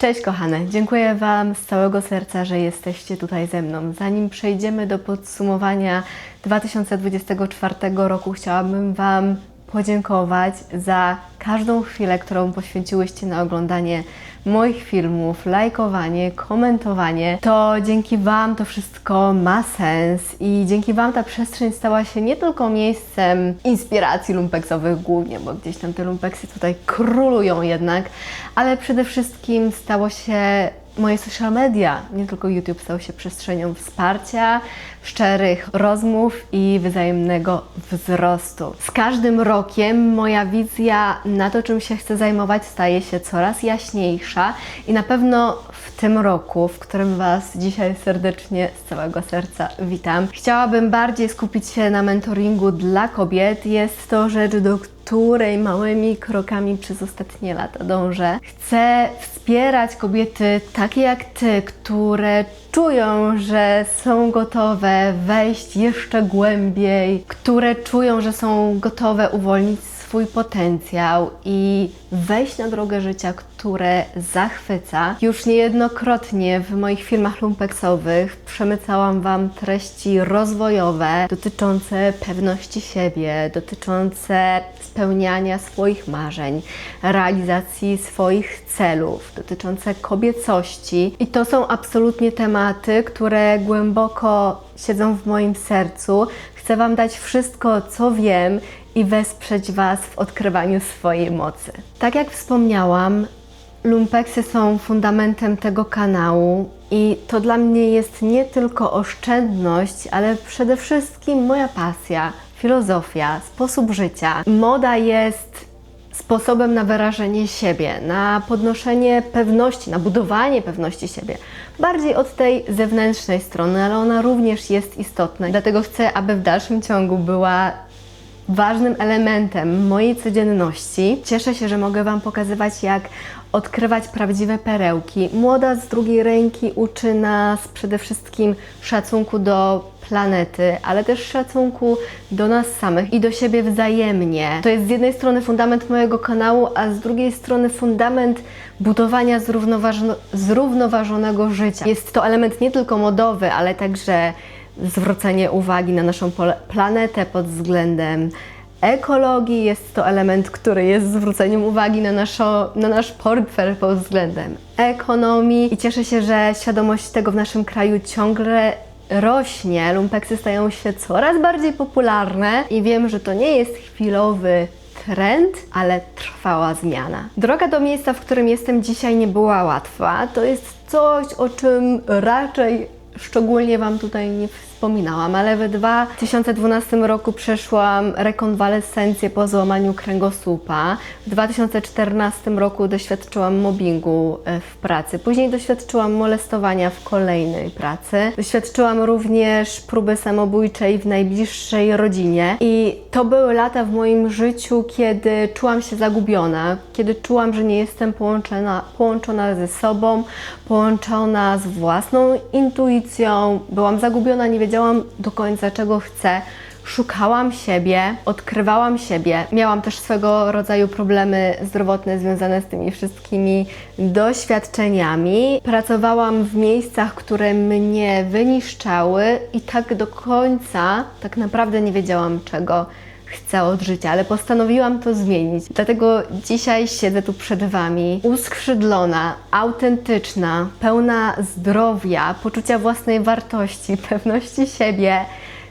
Cześć kochane, dziękuję Wam z całego serca, że jesteście tutaj ze mną. Zanim przejdziemy do podsumowania 2024 roku, chciałabym Wam podziękować za każdą chwilę, którą poświęciłyście na oglądanie moich filmów, lajkowanie, komentowanie. To dzięki Wam to wszystko ma sens i dzięki Wam ta przestrzeń stała się nie tylko miejscem inspiracji lumpeksowych głównie, bo gdzieś tam te lumpeksy tutaj królują jednak, ale przede wszystkim stało się moje social media, nie tylko YouTube, stał się przestrzenią wsparcia, szczerych rozmów i wzajemnego wzrostu. Z każdym rokiem moja wizja na to, czym się chcę zajmować, staje się coraz jaśniejsza i na pewno w tym roku, w którym Was dzisiaj serdecznie z całego serca witam, chciałabym bardziej skupić się na mentoringu dla kobiet. Jest to rzecz, do której małymi krokami przez ostatnie lata dążę. Chcę wspierać kobiety takie jak Ty, które czują, że są gotowe wejść jeszcze głębiej, które czują, że są gotowe uwolnić swój potencjał i wejść na drogę życia, które zachwyca. Już niejednokrotnie w moich filmach lumpeksowych przemycałam Wam treści rozwojowe dotyczące pewności siebie, dotyczące spełniania swoich marzeń, realizacji swoich celów, dotyczące kobiecości. I to są absolutnie tematy, które głęboko siedzą w moim sercu. Chcę Wam dać wszystko, co wiem i wesprzeć Was w odkrywaniu swojej mocy. Tak jak wspomniałam, lumpeksy są fundamentem tego kanału i to dla mnie jest nie tylko oszczędność, ale przede wszystkim moja pasja, filozofia, sposób życia. Moda jest sposobem na wyrażenie siebie, na podnoszenie pewności, na budowanie pewności siebie. Bardziej od tej zewnętrznej strony, ale ona również jest istotna. Dlatego chcę, aby w dalszym ciągu była ważnym elementem mojej codzienności. Cieszę się, że mogę Wam pokazywać, jak odkrywać prawdziwe perełki. Młoda z drugiej ręki uczy nas przede wszystkim szacunku do planety, ale też szacunku do nas samych i do siebie wzajemnie. To jest z jednej strony fundament mojego kanału, a z drugiej strony fundament budowania zrównoważonego życia. Jest to element nie tylko modowy, ale także zwrócenie uwagi na naszą planetę pod względem ekologii. Jest to element, który jest zwróceniem uwagi na, naszo, na nasz portfel pod względem ekonomii. I cieszę się, że świadomość tego w naszym kraju ciągle rośnie. Lumpeksy stają się coraz bardziej popularne i wiem, że to nie jest chwilowy trend, ale trwała zmiana. Droga do miejsca, w którym jestem dzisiaj, nie była łatwa. To jest coś, o czym raczej szczególnie Wam tutaj nie wspominałam, ale w 2012 roku przeszłam rekonwalescencję po złamaniu kręgosłupa. W 2014 roku doświadczyłam mobbingu e, w pracy. Później doświadczyłam molestowania w kolejnej pracy. Doświadczyłam również próby samobójczej w najbliższej rodzinie. I to były lata w moim życiu, kiedy czułam się zagubiona, kiedy czułam, że nie jestem połączona, połączona ze sobą, połączona z własną intuicją. Byłam zagubiona, nie wiedziałam do końca czego chcę. Szukałam siebie, odkrywałam siebie. Miałam też swego rodzaju problemy zdrowotne związane z tymi wszystkimi doświadczeniami. Pracowałam w miejscach, które mnie wyniszczały i tak do końca tak naprawdę nie wiedziałam czego chcę od życia, ale postanowiłam to zmienić. Dlatego dzisiaj siedzę tu przed Wami, uskrzydlona, autentyczna, pełna zdrowia, poczucia własnej wartości, pewności siebie,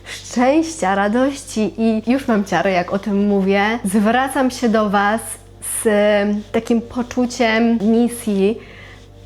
szczęścia, radości i już mam ciary, jak o tym mówię. Zwracam się do Was z takim poczuciem misji,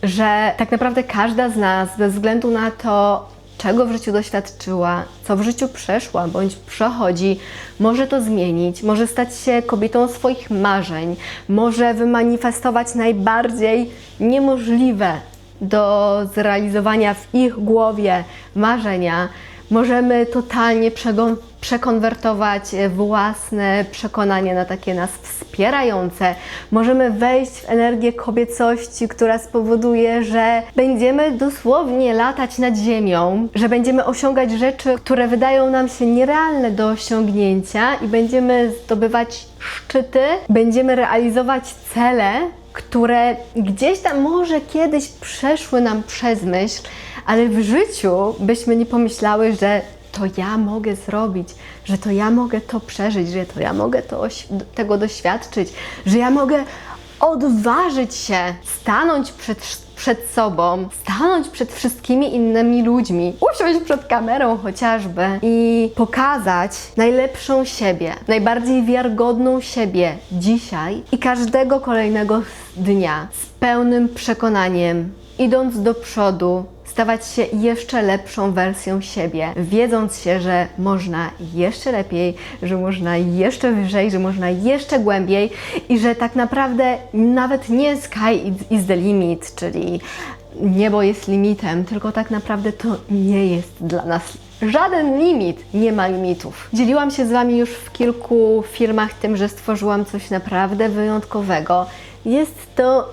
że tak naprawdę każda z nas, bez względu na to, czego w życiu doświadczyła, co w życiu przeszła bądź przechodzi, może to zmienić, może stać się kobietą swoich marzeń, może wymanifestować najbardziej niemożliwe do zrealizowania w ich głowie marzenia. Możemy totalnie przegon- przekonwertować e, własne przekonanie na takie nas wspierające. Możemy wejść w energię kobiecości, która spowoduje, że będziemy dosłownie latać nad ziemią, że będziemy osiągać rzeczy, które wydają nam się nierealne do osiągnięcia i będziemy zdobywać szczyty, będziemy realizować cele, które gdzieś tam może kiedyś przeszły nam przez myśl, ale w życiu byśmy nie pomyślały, że to ja mogę zrobić, że to ja mogę to przeżyć, że to ja mogę to, tego doświadczyć, że ja mogę odważyć się, stanąć przed, przed sobą, stanąć przed wszystkimi innymi ludźmi, usiąść przed kamerą chociażby i pokazać najlepszą siebie, najbardziej wiarygodną siebie dzisiaj i każdego kolejnego dnia z pełnym przekonaniem, idąc do przodu, stawać się jeszcze lepszą wersją siebie, wiedząc się, że można jeszcze lepiej, że można jeszcze wyżej, że można jeszcze głębiej i że tak naprawdę nawet nie sky is the limit, czyli niebo jest limitem, tylko tak naprawdę to nie jest dla nas żaden limit, nie ma limitów. Dzieliłam się z Wami już w kilku filmach tym, że stworzyłam coś naprawdę wyjątkowego. Jest to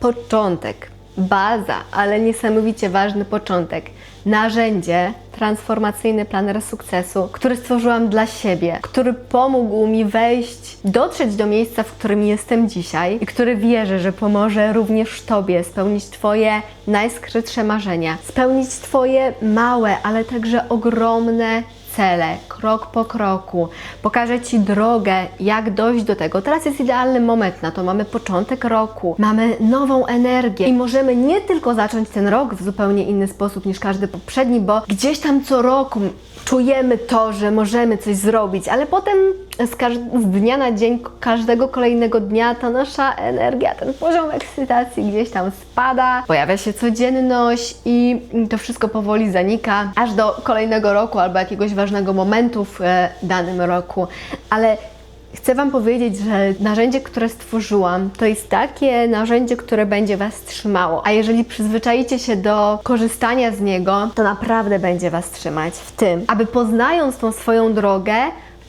początek, baza, ale niesamowicie ważny początek. Narzędzie, transformacyjny planer sukcesu, który stworzyłam dla siebie, który pomógł mi wejść, dotrzeć do miejsca, w którym jestem dzisiaj i który wierzę, że pomoże również Tobie spełnić Twoje najskrytsze marzenia, spełnić Twoje małe, ale także ogromne cele, krok po kroku. Pokażę Ci drogę, jak dojść do tego. Teraz jest idealny moment na to. Mamy początek roku, mamy nową energię i możemy nie tylko zacząć ten rok w zupełnie inny sposób niż każdy poprzedni, bo gdzieś tam co roku czujemy to, że możemy coś zrobić, ale potem z, z dnia na dzień, każdego kolejnego dnia ta nasza energia, ten poziom ekscytacji gdzieś tam spada, pojawia się codzienność i to wszystko powoli zanika, aż do kolejnego roku albo jakiegoś ważnego momentu w e, danym roku. Ale Chcę Wam powiedzieć, że narzędzie, które stworzyłam, to jest takie narzędzie, które będzie Was trzymało. A jeżeli przyzwyczajicie się do korzystania z niego, to naprawdę będzie Was trzymać w tym, aby poznając tą swoją drogę,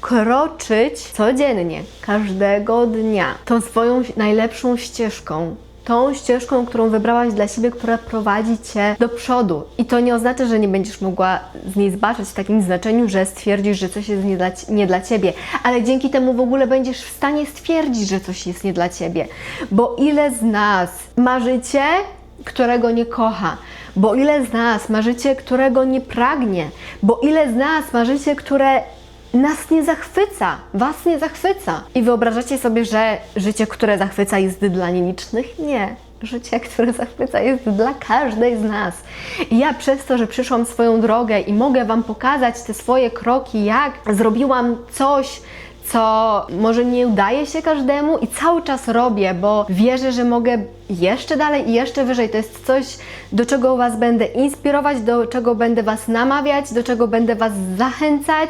kroczyć codziennie, każdego dnia, tą swoją najlepszą ścieżką, tą ścieżką, którą wybrałaś dla siebie, która prowadzi Cię do przodu. I to nie oznacza, że nie będziesz mogła z niej zbaczać w takim znaczeniu, że stwierdzisz, że coś jest nie dla, nie dla Ciebie, ale dzięki temu w ogóle będziesz w stanie stwierdzić, że coś jest nie dla Ciebie. Bo ile z nas marzycie, którego nie kocha? Bo ile z nas marzycie, którego nie pragnie? Bo ile z nas marzycie, które nas nie zachwyca, was nie zachwyca. I wyobrażacie sobie, że życie, które zachwyca, jest dla nielicznych? Nie. Życie, które zachwyca, jest dla każdej z nas. I ja przez to, że przyszłam swoją drogę i mogę Wam pokazać te swoje kroki, jak zrobiłam coś, co może nie udaje się każdemu i cały czas robię, bo wierzę, że mogę jeszcze dalej i jeszcze wyżej. To jest coś, do czego Was będę inspirować, do czego będę Was namawiać, do czego będę Was zachęcać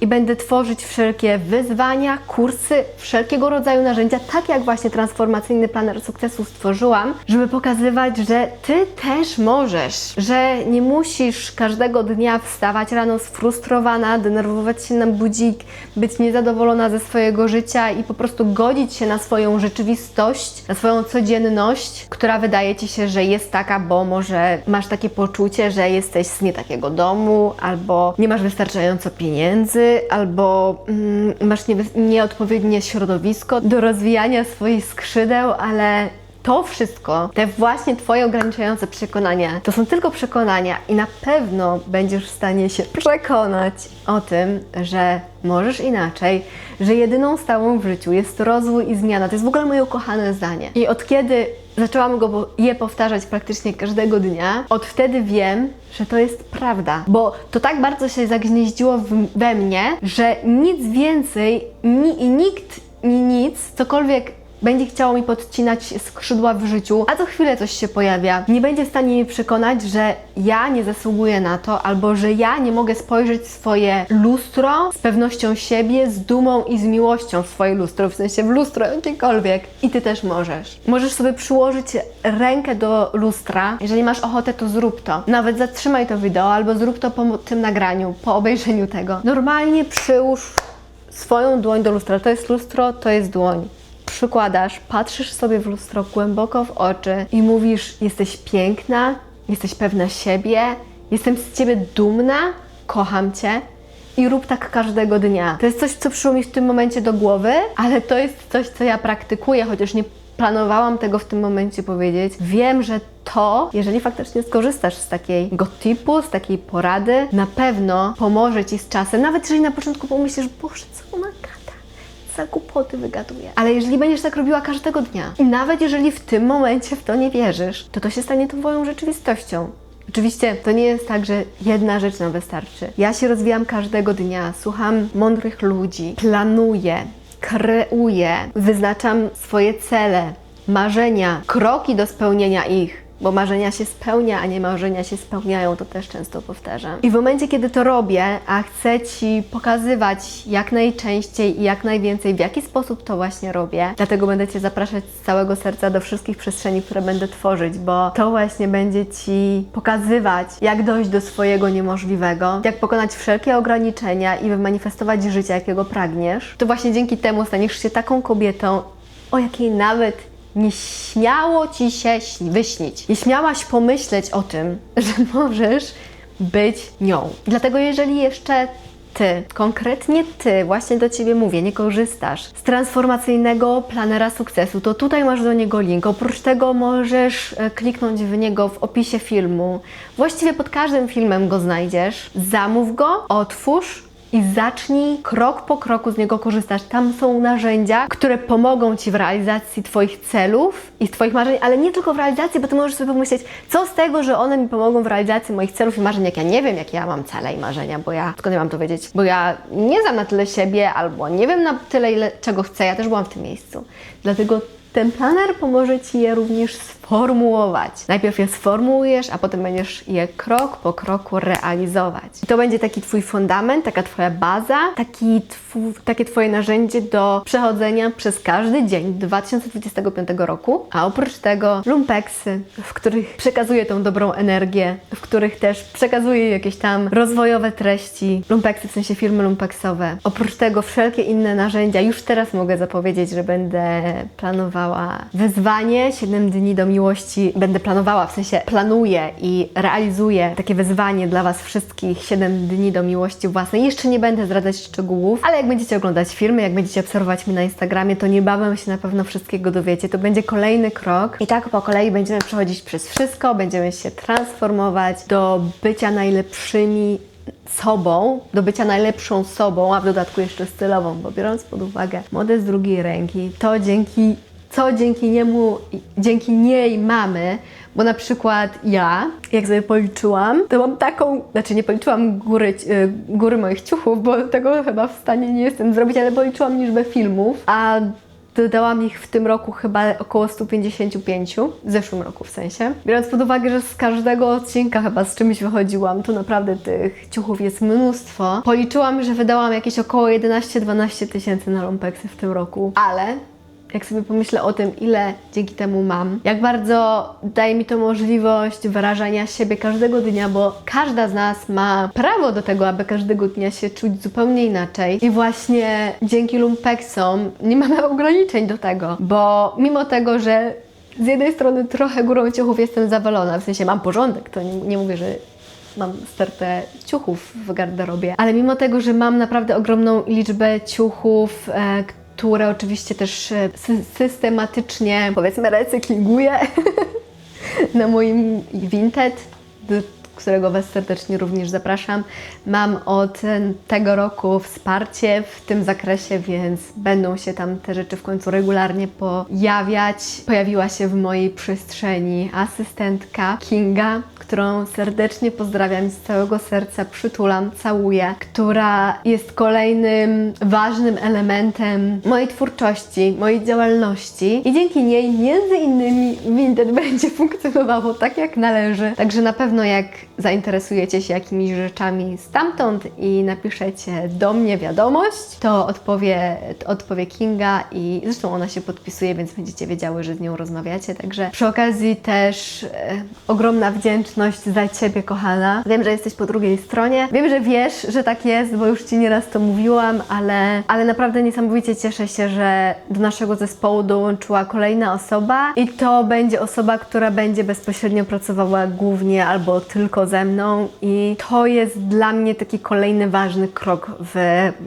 i będę tworzyć wszelkie wyzwania, kursy, wszelkiego rodzaju narzędzia, tak jak właśnie transformacyjny planer sukcesu stworzyłam, żeby pokazywać, że Ty też możesz, że nie musisz każdego dnia wstawać rano sfrustrowana, denerwować się na budzik, być niezadowolona ze swojego życia i po prostu godzić się na swoją rzeczywistość, na swoją codzienność, która wydaje Ci się, że jest taka, bo może masz takie poczucie, że jesteś z nie takiego domu, albo nie masz wystarczająco pieniędzy, albo mm, masz nieodpowiednie środowisko do rozwijania swoich skrzydeł, ale to wszystko, te właśnie Twoje ograniczające przekonania, to są tylko przekonania i na pewno będziesz w stanie się przekonać o tym, że możesz inaczej, że jedyną stałą w życiu jest rozwój i zmiana. To jest w ogóle moje ukochane zdanie. I od kiedy zaczęłam go, je powtarzać praktycznie każdego dnia, od wtedy wiem, że to jest prawda. Bo to tak bardzo się zagnieździło we mnie, że nic więcej ni, nikt mi nic, cokolwiek będzie chciało mi podcinać skrzydła w życiu, a co chwilę coś się pojawia. Nie będzie w stanie mnie przekonać, że ja nie zasługuję na to, albo że ja nie mogę spojrzeć w swoje lustro z pewnością siebie, z dumą i z miłością w swoje lustro, w sensie w lustro, gdziekolwiek. I ty też możesz. Możesz sobie przyłożyć rękę do lustra. Jeżeli masz ochotę, to zrób to. Nawet zatrzymaj to wideo, albo zrób to po tym nagraniu, po obejrzeniu tego. Normalnie przyłóż swoją dłoń do lustra. To jest lustro, to jest dłoń przykładasz, patrzysz sobie w lustro głęboko w oczy i mówisz: Jesteś piękna, jesteś pewna siebie, jestem z ciebie dumna, kocham cię. I rób tak każdego dnia. To jest coś, co przyszło mi w tym momencie do głowy, ale to jest coś, co ja praktykuję, chociaż nie planowałam tego w tym momencie powiedzieć. Wiem, że to, jeżeli faktycznie skorzystasz z takiego tipu, z takiej porady, na pewno pomoże Ci z czasem, nawet jeżeli na początku pomyślisz, Boże, co ona? Za głupoty wygaduje. Ale jeżeli będziesz tak robiła każdego dnia i nawet jeżeli w tym momencie w to nie wierzysz, to to się stanie Twoją rzeczywistością. Oczywiście to nie jest tak, że jedna rzecz nam wystarczy. Ja się rozwijam każdego dnia, słucham mądrych ludzi, planuję, kreuję, wyznaczam swoje cele, marzenia, kroki do spełnienia ich. Bo marzenia się spełnia, a nie marzenia się spełniają, to też często powtarzam. I w momencie, kiedy to robię, a chcę Ci pokazywać jak najczęściej i jak najwięcej, w jaki sposób to właśnie robię, dlatego będę Cię zapraszać z całego serca do wszystkich przestrzeni, które będę tworzyć, bo to właśnie będzie Ci pokazywać, jak dojść do swojego niemożliwego, jak pokonać wszelkie ograniczenia i wymanifestować życie, jakiego pragniesz. To właśnie dzięki temu staniesz się taką kobietą, o jakiej nawet nie śmiało ci się śni- wyśnić. Nie śmiałaś pomyśleć o tym, że możesz być nią. Dlatego, jeżeli jeszcze ty, konkretnie ty, właśnie do ciebie mówię, nie korzystasz z transformacyjnego planera sukcesu, to tutaj masz do niego link. Oprócz tego możesz e, kliknąć w niego w opisie filmu. Właściwie pod każdym filmem go znajdziesz. Zamów go, otwórz i zacznij krok po kroku z niego korzystać. Tam są narzędzia, które pomogą Ci w realizacji Twoich celów i Twoich marzeń, ale nie tylko w realizacji, bo Ty możesz sobie pomyśleć, co z tego, że one mi pomogą w realizacji moich celów i marzeń, jak ja nie wiem, jakie ja mam cele i marzenia, bo ja, skąd ja mam to wiedzieć, bo ja nie znam na tyle siebie albo nie wiem na tyle, ile, czego chcę, ja też byłam w tym miejscu. Dlatego ten planer pomoże Ci je również sformułować. Najpierw je sformułujesz, a potem będziesz je krok po kroku realizować. I to będzie taki Twój fundament, taka Twoja baza, taki twu, takie Twoje narzędzie do przechodzenia przez każdy dzień 2025 roku. A oprócz tego lumpeksy, w których przekazuję tą dobrą energię, w których też przekazuję jakieś tam rozwojowe treści. Lumpeksy w sensie firmy lumpeksowe. Oprócz tego wszelkie inne narzędzia. Już teraz mogę zapowiedzieć, że będę planowała wyzwanie 7 dni do miłości. Będę planowała, w sensie planuję i realizuję takie wyzwanie dla Was wszystkich 7 dni do miłości własnej. Jeszcze nie będę zdradzać szczegółów, ale jak będziecie oglądać filmy, jak będziecie obserwować mnie na Instagramie, to niebawem się na pewno wszystkiego dowiecie. To będzie kolejny krok i tak po kolei będziemy przechodzić przez wszystko, będziemy się transformować do bycia najlepszymi sobą, do bycia najlepszą sobą, a w dodatku jeszcze stylową, bo biorąc pod uwagę modę z drugiej ręki, to dzięki co dzięki niemu, dzięki niej mamy, bo na przykład ja, jak sobie policzyłam, to mam taką, znaczy nie policzyłam góry, y, góry moich ciuchów, bo tego chyba w stanie nie jestem zrobić, ale policzyłam liczbę filmów, a dodałam ich w tym roku chyba około 155, w zeszłym roku w sensie. Biorąc pod uwagę, że z każdego odcinka chyba z czymś wychodziłam, to naprawdę tych ciuchów jest mnóstwo. Policzyłam, że wydałam jakieś około 11-12 tysięcy na lumpeksy w tym roku, ale jak sobie pomyślę o tym, ile dzięki temu mam, jak bardzo daje mi to możliwość wyrażania siebie każdego dnia, bo każda z nas ma prawo do tego, aby każdego dnia się czuć zupełnie inaczej. I właśnie dzięki lumpeksom nie mamy ograniczeń do tego, bo mimo tego, że z jednej strony trochę górą ciuchów jestem zawalona, w sensie mam porządek, to nie, nie mówię, że mam stertę ciuchów w garderobie, ale mimo tego, że mam naprawdę ogromną liczbę ciuchów, e, które oczywiście też e, sy- systematycznie, powiedzmy, recyklinguję na moim Vinted, którego Was serdecznie również zapraszam. Mam od tego roku wsparcie w tym zakresie, więc będą się tam te rzeczy w końcu regularnie pojawiać. Pojawiła się w mojej przestrzeni asystentka Kinga, którą serdecznie pozdrawiam z całego serca przytulam, całuję, która jest kolejnym ważnym elementem mojej twórczości, mojej działalności i dzięki niej między innymi Vinted będzie funkcjonowało tak jak należy. Także na pewno jak zainteresujecie się jakimiś rzeczami stamtąd i napiszecie do mnie wiadomość, to odpowie, odpowie Kinga i zresztą ona się podpisuje, więc będziecie wiedziały, że z nią rozmawiacie. Także przy okazji też e, ogromna wdzięczność za Ciebie, kochana. Wiem, że jesteś po drugiej stronie. Wiem, że wiesz, że tak jest, bo już Ci nieraz to mówiłam, ale, ale naprawdę niesamowicie cieszę się, że do naszego zespołu dołączyła kolejna osoba i to będzie osoba, która będzie bezpośrednio pracowała głównie albo tylko ze mną i to jest dla mnie taki kolejny ważny krok w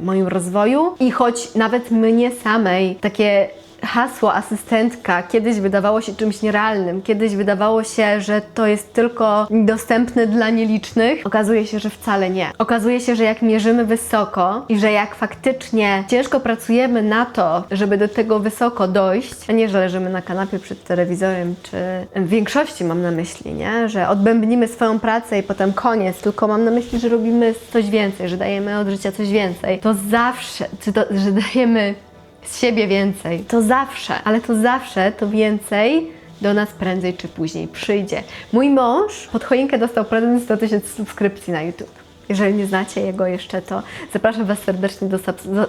moim rozwoju. I choć nawet mnie samej takie hasło asystentka kiedyś wydawało się czymś nierealnym, kiedyś wydawało się, że to jest tylko dostępne dla nielicznych, okazuje się, że wcale nie. Okazuje się, że jak mierzymy wysoko i że jak faktycznie ciężko pracujemy na to, żeby do tego wysoko dojść, a nie, że leżymy na kanapie przed telewizorem, czy w większości mam na myśli, nie? Że odbębnimy swoją pracę i potem koniec, tylko mam na myśli, że robimy coś więcej, że dajemy od życia coś więcej. To zawsze, czy to, że dajemy z siebie więcej. To zawsze, ale to zawsze to więcej do nas prędzej czy później przyjdzie. Mój mąż pod choinkę dostał prezent 100 tysięcy subskrypcji na YouTube. Jeżeli nie znacie jego jeszcze, to zapraszam Was serdecznie do,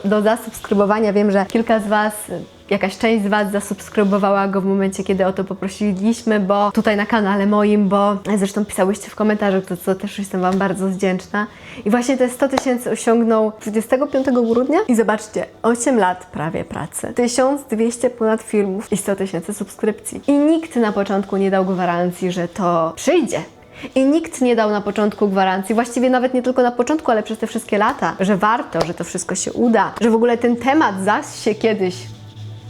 do zasubskrybowania. Wiem, że kilka z Was, jakaś część z Was zasubskrybowała go w momencie, kiedy o to poprosiliśmy, bo tutaj na kanale moim, bo zresztą pisałyście w komentarzach, to co też jestem Wam bardzo wdzięczna. I właśnie te 100 tysięcy osiągnął 25 grudnia i zobaczcie, 8 lat prawie pracy, 1200 ponad filmów i 100 tysięcy subskrypcji. I nikt na początku nie dał gwarancji, że to przyjdzie. I nikt nie dał na początku gwarancji, właściwie nawet nie tylko na początku, ale przez te wszystkie lata, że warto, że to wszystko się uda, że w ogóle ten temat zaś się kiedyś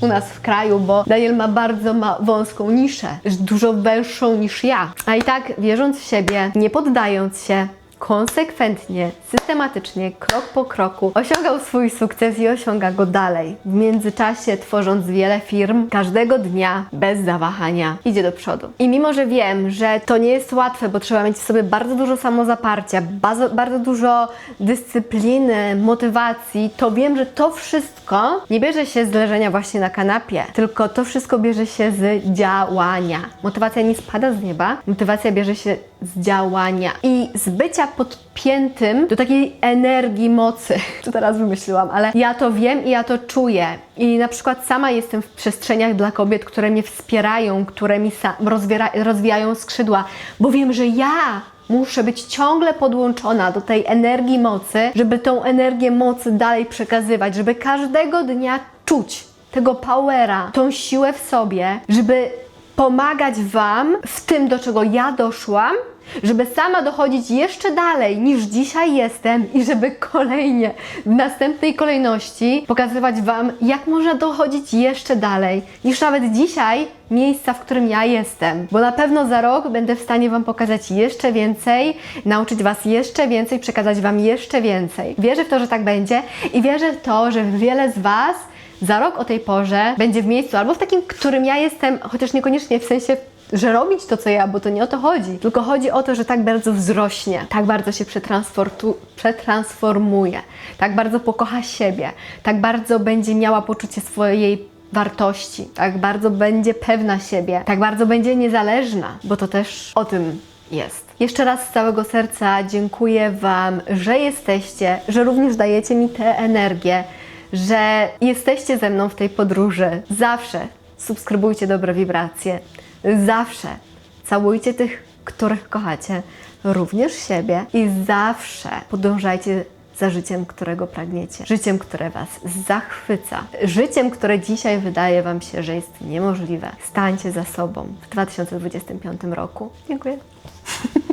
u nas w kraju, bo Daniel ma bardzo ma wąską niszę, dużo węższą niż ja. A i tak, wierząc w siebie, nie poddając się, konsekwentnie, systematycznie, krok po kroku osiągał swój sukces i osiąga go dalej. W międzyczasie tworząc wiele firm, każdego dnia bez zawahania idzie do przodu. I mimo, że wiem, że to nie jest łatwe, bo trzeba mieć w sobie bardzo dużo samozaparcia, bardzo, bardzo dużo dyscypliny, motywacji, to wiem, że to wszystko nie bierze się z leżenia właśnie na kanapie, tylko to wszystko bierze się z działania. Motywacja nie spada z nieba, motywacja bierze się z działania i z bycia podpiętym do takiej energii mocy. To teraz wymyśliłam, ale ja to wiem i ja to czuję. I na przykład sama jestem w przestrzeniach dla kobiet, które mnie wspierają, które mi rozwijają skrzydła, bo wiem, że ja muszę być ciągle podłączona do tej energii mocy, żeby tą energię mocy dalej przekazywać, żeby każdego dnia czuć tego powera, tą siłę w sobie, żeby pomagać Wam w tym, do czego ja doszłam, żeby sama dochodzić jeszcze dalej niż dzisiaj jestem i żeby kolejnie w następnej kolejności pokazywać Wam, jak można dochodzić jeszcze dalej niż nawet dzisiaj miejsca, w którym ja jestem. Bo na pewno za rok będę w stanie Wam pokazać jeszcze więcej, nauczyć Was jeszcze więcej, przekazać Wam jeszcze więcej. Wierzę w to, że tak będzie i wierzę w to, że wiele z Was za rok o tej porze będzie w miejscu albo w takim, którym ja jestem, chociaż niekoniecznie w sensie że robić to, co ja, bo to nie o to chodzi. Tylko chodzi o to, że tak bardzo wzrośnie, tak bardzo się przetransformuje, tak bardzo pokocha siebie, tak bardzo będzie miała poczucie swojej wartości, tak bardzo będzie pewna siebie, tak bardzo będzie niezależna, bo to też o tym jest. Jeszcze raz z całego serca dziękuję Wam, że jesteście, że również dajecie mi tę energię, że jesteście ze mną w tej podróży. Zawsze subskrybujcie dobre wibracje. Zawsze całujcie tych, których kochacie, również siebie i zawsze podążajcie za życiem, którego pragniecie. Życiem, które Was zachwyca. Życiem, które dzisiaj wydaje Wam się, że jest niemożliwe. Stańcie za sobą w 2025 roku. Dziękuję.